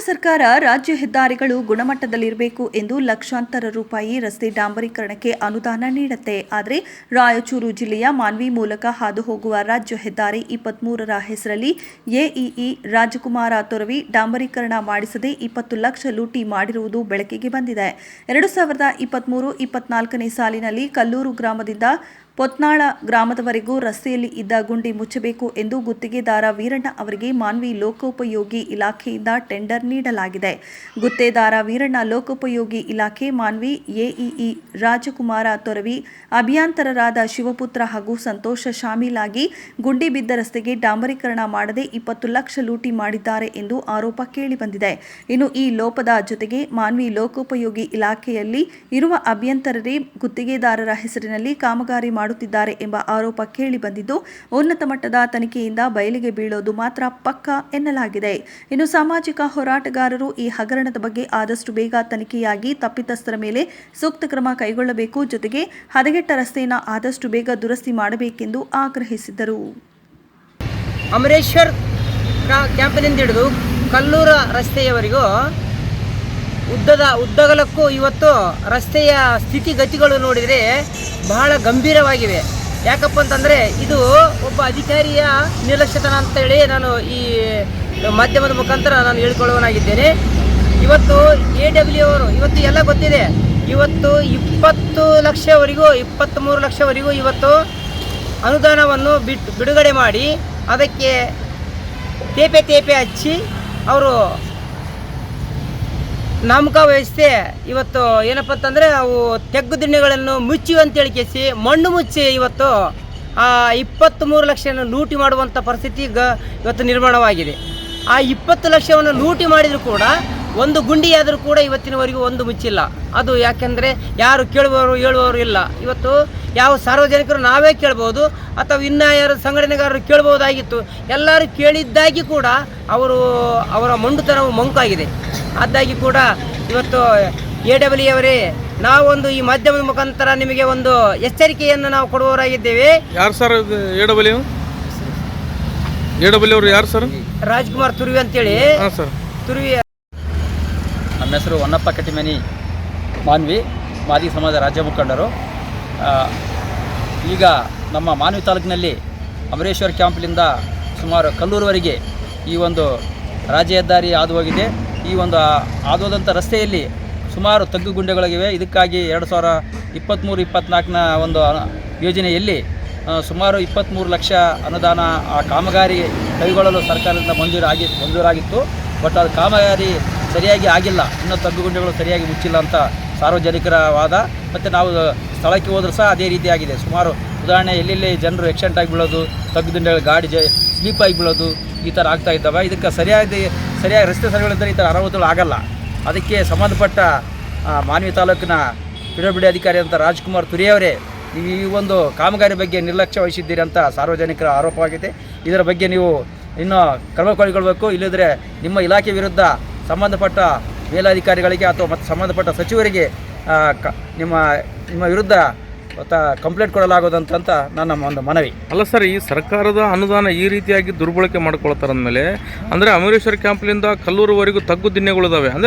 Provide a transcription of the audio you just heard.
ಸರ್ಕಾರ ರಾಜ್ಯ ಹೆದ್ದಾರಿಗಳು ಗುಣಮಟ್ಟದಲ್ಲಿರಬೇಕು ಎಂದು ಲಕ್ಷಾಂತರ ರೂಪಾಯಿ ರಸ್ತೆ ಡಾಂಬರೀಕರಣಕ್ಕೆ ಅನುದಾನ ನೀಡುತ್ತೆ. ಆದರೆ ರಾಯಚೂರು ಜಿಲ್ಲೆಯ ಮಾನ್ವಿ ಮೂಲಕ ಹಾದು ಹೋಗುವ ರಾಜ್ಯ ಹೆದ್ದಾರಿ ಇಪ್ಪತ್ಮೂರರ ಹೆಸರಲ್ಲಿ ಎಇಇ ರಾಜಕುಮಾರ ತೊರವಿ ಡಾಂಬರೀಕರಣ ಮಾಡಿಸದೆ ಇಪ್ಪತ್ತು ಲಕ್ಷ ಲೂಟಿ ಮಾಡಿರುವುದು ಬೆಳಕಿಗೆ ಬಂದಿದೆ. ಎರಡು ಸಾವಿರದ ಇಪ್ಪತ್ಮೂರು ಇಪ್ಪತ್ನಾಲ್ಕನೇ ಸಾಲಿನಲ್ಲಿ ಕಲ್ಲೂರು ಗ್ರಾಮದಿಂದ ಪೊತ್ನಾಳ ಗ್ರಾಮದವರೆಗೂ ರಸ್ತೆಯಲ್ಲಿ ಇದ್ದ ಗುಂಡಿ ಮುಚ್ಚಬೇಕು ಎಂದು ಗುತ್ತಿಗೆದಾರ ವೀರಣ್ಣ ಅವರಿಗೆ ಮಾನ್ವಿ ಲೋಕೋಪಯೋಗಿ ಇಲಾಖೆಯಿಂದ ಟೆಂಡರ್ ನೀಡಲಾಗಿದೆ. ಗುತ್ತೇದಾರ ವೀರಣ್ಣ ಲೋಕೋಪಯೋಗಿ ಇಲಾಖೆ ಮಾನ್ವಿ, ಎಇಇ ರಾಜಕುಮಾರ ತೊರವಿ, ಅಭಿಯಂತರರಾದ ಶಿವಪುತ್ರ ಹಾಗೂ ಸಂತೋಷ ಶಾಮೀಲಾಗಿ ಗುಂಡಿ ಬಿದ್ದ ರಸ್ತೆಗೆ ಡಾಂಬರೀಕರಣ ಮಾಡದೆ ಇಪ್ಪತ್ತು ಲಕ್ಷ ಲೂಟಿ ಮಾಡಿದ್ದಾರೆ ಎಂದು ಆರೋಪ ಕೇಳಿಬಂದಿದೆ. ಇನ್ನು ಈ ಲೋಪದ ಜೊತೆಗೆ ಮಾನ್ವಿ ಲೋಕೋಪಯೋಗಿ ಇಲಾಖೆಯಲ್ಲಿ ಇರುವ ಅಭಿಯಂತರರೇ ಗುತ್ತಿಗೆದಾರರ ಹೆಸರಿನಲ್ಲಿ ಕಾಮಗಾರಿ ಮಾಡುತ್ತಿದ್ದಾರೆ ಎಂಬ ಆರೋಪ ಕೇಳಿಬಂದಿದ್ದು ಉನ್ನತ ಮಟ್ಟದ ತನಿಖೆಯಿಂದ ಬಯಲಿಗೆ ಬೀಳೋದು ಮಾತ್ರ ಪಕ್ಕ ಎನ್ನಲಾಗಿದೆ. ಇನ್ನು ಸಾಮಾಜಿಕ ಹೋರಾಟಗಾರರು ಈ ಹಗರಣದ ಬಗ್ಗೆ ಆದಷ್ಟು ಬೇಗ ತನಿಖೆಯಾಗಿ ತಪ್ಪಿತಸ್ಥರ ಮೇಲೆ ಸೂಕ್ತ ಕ್ರಮ ಕೈಗೊಳ್ಳಬೇಕು. ಜೊತೆಗೆ ಹದಗೆಟ್ಟ ರಸ್ತೆಯನ್ನು ಆದಷ್ಟು ಬೇಗ ದುರಸ್ತಿ ಮಾಡಬೇಕೆಂದು ಆಗ್ರಹಿಸಿದರು ಅಮರೇಶ್ವರ್ ಕ್ಯಾಂಪಿನಿಂದ ಹಿಡಿದು ಕಲ್ಲೂರ ರಸ್ತೆಯವರೆಗೂ ಉದ್ದದ ಉದ್ದಗಲಕ್ಕೂ ಇವತ್ತು ರಸ್ತೆಯ ಸ್ಥಿತಿಗತಿಗಳು ನೋಡಿದರೆ ಬಹಳ ಗಂಭೀರವಾಗಿವೆ. ಯಾಕಪ್ಪ ಅಂತಂದರೆ ಇದು ಒಬ್ಬ ಅಧಿಕಾರಿಯ ನಿರ್ಲಕ್ಷ್ಯತನ ಅಂತೇಳಿ ನಾನು ಈ ಮಾಧ್ಯಮದ ಮುಖಾಂತರ ನಾನು ಹೇಳಿಕೊಳ್ಳುವನಾಗಿದ್ದೇನೆ. ಇವತ್ತು ಎ ಡಬ್ಲ್ಯೂ ಅವರು, ಇವತ್ತು ಎಲ್ಲ ಗೊತ್ತಿದೆ. ಇವತ್ತು ಇಪ್ಪತ್ತು ಲಕ್ಷವರೆಗೂ, ಇಪ್ಪತ್ತ್ಮೂರು ಲಕ್ಷವರೆಗೂ ಇವತ್ತು ಅನುದಾನವನ್ನು ಬಿಟ್ಟು ಬಿಡುಗಡೆ ಮಾಡಿ ಅದಕ್ಕೆ ತೇಪೆ ತೇಪೆ ಹಚ್ಚಿ ಅವರು ನಾಮಕ ವ್ಯವಸ್ಥೆ ಇವತ್ತು ಏನಪ್ಪ ಅಂತಂದರೆ ಅವು ತೆಗ್ಗು ದಿಣ್ಣೆಗಳನ್ನು ಮುಚ್ಚಿ ಅಂತೇಳಿ ಕೇಸಿ, ಮಣ್ಣು ಮುಚ್ಚಿ ಇವತ್ತು, ಆ, ಇಪ್ಪತ್ತ್ಮೂರು ಲಕ್ಷವನ್ನು ಲೂಟಿ ಮಾಡುವಂಥ ಪರಿಸ್ಥಿತಿ ಗ, ಇವತ್ತು ನಿರ್ಮಾಣವಾಗಿದೆ. ಆ ಇಪ್ಪತ್ತು ಲಕ್ಷವನ್ನು ಲೂಟಿ ಮಾಡಿದರೂ ಕೂಡ ಒಂದು ಗುಂಡಿಯಾದರೂ ಕೂಡ ಇವತ್ತಿನವರೆಗೂ ಒಂದು ಮುಚ್ಚಿಲ್ಲ. ಅದು ಯಾಕೆಂದರೆ ಯಾರು ಕೇಳುವವರು ಹೇಳುವವರು ಇಲ್ಲ. ಇವತ್ತು ಯಾವ ಸಾರ್ವಜನಿಕರು ನಾವೇ ಕೇಳ್ಬೋದು, ಅಥವಾ ಇನ್ನು ಯಾರು ಸಂಘಟನೆಗಾರರು ಕೇಳ್ಬೋದಾಗಿತ್ತು, ಎಲ್ಲರೂ ಕೇಳಿದ್ದಾಗಿ ಕೂಡ ಅವರು ಅವರ ಮೊಂಡುತನವು ಮಂಕಾಗಿದೆ. ಅದಾಗಿ ಕೂಡ ಇವತ್ತು ಎ ಡಬ್ಲ್ಯೂ ಅವರೇ ನಾವೊಂದು ಈ ಮಾಧ್ಯಮದ ಮುಖಾಂತರ ನಿಮಗೆ ಒಂದು ಎಚ್ಚರಿಕೆಯನ್ನು ನಾವು ಕೊಡುವವರಾಗಿದ್ದೇವೆ. ಯಾರು sir A W A W ಅವರು? ಯಾರು ಸರ್? ರಾಜ್ಕುಮಾರ್ ತುರ್ವಿ ಅಂತೇಳಿ. ಹಾಂ ಸರ್. ತುರ್ವಿ ನಮ್ಮ ಹೆಸರು ಹೊನ್ನಪ್ಪ ಕಟ್ಟಿಮನಿ ಮಾನ್ವಿ ಮಾದಿ ಸಮಾಜ ರಾಜ್ಯ ಮುಖಂಡರು. ಈಗ ನಮ್ಮ ಮಾನ್ವಿ ತಾಲೂಕಿನಲ್ಲಿ ಅಮರೇಶ್ವರ ಕ್ಯಾಂಪ್ನಿಂದ ಸುಮಾರು ಕಲ್ಲೂರುವರೆಗೆ ಈ ಒಂದು ರಾಜ್ಯ ಹೆದ್ದಾರಿ ಹಾದು ಹೋಗಿದೆ. ಈ ಒಂದು ಆದೋದಂಥ ರಸ್ತೆಯಲ್ಲಿ ಸುಮಾರು ತಗ್ಗು ಗುಂಡೆಗಳಿವೆ ಇದಕ್ಕಾಗಿ ಎರಡು ಸಾವಿರ ಇಪ್ಪತ್ತ್ಮೂರು ಇಪ್ಪತ್ತ್ನಾಲ್ಕನ ಒಂದು ಯೋಜನೆಯಲ್ಲಿ ಸುಮಾರು ಇಪ್ಪತ್ತ್ಮೂರು ಲಕ್ಷ ಅನುದಾನ ಆ ಕಾಮಗಾರಿ ಕೈಗೊಳ್ಳಲು ಸರ್ಕಾರದಿಂದ ಮಂಜೂರಾಗಿ ಮಂಜೂರಾಗಿತ್ತು. ಬಟ್ ಅದು ಕಾಮಗಾರಿ ಸರಿಯಾಗಿ ಆಗಿಲ್ಲ. ಇನ್ನೂ ತಗ್ಗುಗುಂಡಿಗಳು ಸರಿಯಾಗಿ ಮುಚ್ಚಿಲ್ಲ ಅಂತ ಸಾರ್ವಜನಿಕರ ವಾದ. ಮತ್ತು ನಾವು ಸ್ಥಳಕ್ಕೆ ಹೋದರೂ ಸಹ ಅದೇ ರೀತಿಯಾಗಿದೆ ಸುಮಾರು ಉದಾಹರಣೆ, ಎಲ್ಲೆಲ್ಲಿ ಜನರು ಎಕ್ಸಿಡೆಂಟ್ ಆಗಿ ಬೀಳೋದು ತಗ್ಗುದಿಂಡೆಗಳು ಗಾಡಿ ಜ ಸ್ಲೀಪ್ ಆಗಿ ಬೀಳೋದು ಈ ಥರ ಆಗ್ತಾ ಇದ್ದಾವೆ. ಇದಕ್ಕೆ ಸರಿಯಾಗಿ ಸರಿಯಾಗಿ ರಸ್ತೆ ಸರಿಗಳಿದ್ದರೆ ಈ ಥರ ಅನಾಹುತಗಳು ಆಗಲ್ಲ. ಅದಕ್ಕೆ ಸಂಬಂಧಪಟ್ಟ ಮಾನ್ವಿ ತಾಲೂಕಿನ ಪಿಡಬ್ಲ್ಯೂ ಅಧಿಕಾರಿ ಅಂತ ರಾಜ್ಕುಮಾರ್ ತುರಿಯವರೇ ಈ ಒಂದು ಕಾಮಗಾರಿ ಬಗ್ಗೆ ನಿರ್ಲಕ್ಷ್ಯ ವಹಿಸಿದ್ದೀರಿ ಅಂತ ಸಾರ್ವಜನಿಕರ ಆರೋಪವಾಗಿದೆ ಇದರ ಬಗ್ಗೆ ನೀವು ಇನ್ನೂ ಕ್ರಮ ಕೈಗೊಳ್ಳಬೇಕು ಇಲ್ಲದ್ರೆ ನಿಮ್ಮ ಇಲಾಖೆ ವಿರುದ್ಧ ಸಂಬಂಧಪಟ್ಟ ಮೇಲಾಧಿಕಾರಿಗಳಿಗೆ ಅಥವಾ ಮತ್ತು ಸಂಬಂಧಪಟ್ಟ ಸಚಿವರಿಗೆ ನಿಮ್ಮ ನಿಮ್ಮ ವಿರುದ್ಧ ಕಂಪ್ಲೇಂಟ್ ಕೊಡಲಾಗೋದಂತ ನನ್ನ ಒಂದು ಮನವಿ. ಅಲ್ಲ ಸರ್, ಈ ಸರ್ಕಾರದ ಅನುದಾನ ಈ ರೀತಿಯಾಗಿ ದುರ್ಬಳಕೆ ಮಾಡ್ಕೊಳ್ತಾರ ಅಂದಮೇಲೆ ಅಂದರೆ ಅಮರೇಶ್ವರ ಕ್ಯಾಂಪ್ನಿಂದ ಕಲ್ಲೂರುವರೆಗೂ ತಗ್ಗು ದಿಣ್ಣೆಗಳಿದಾವೆ ಅಂದರೆ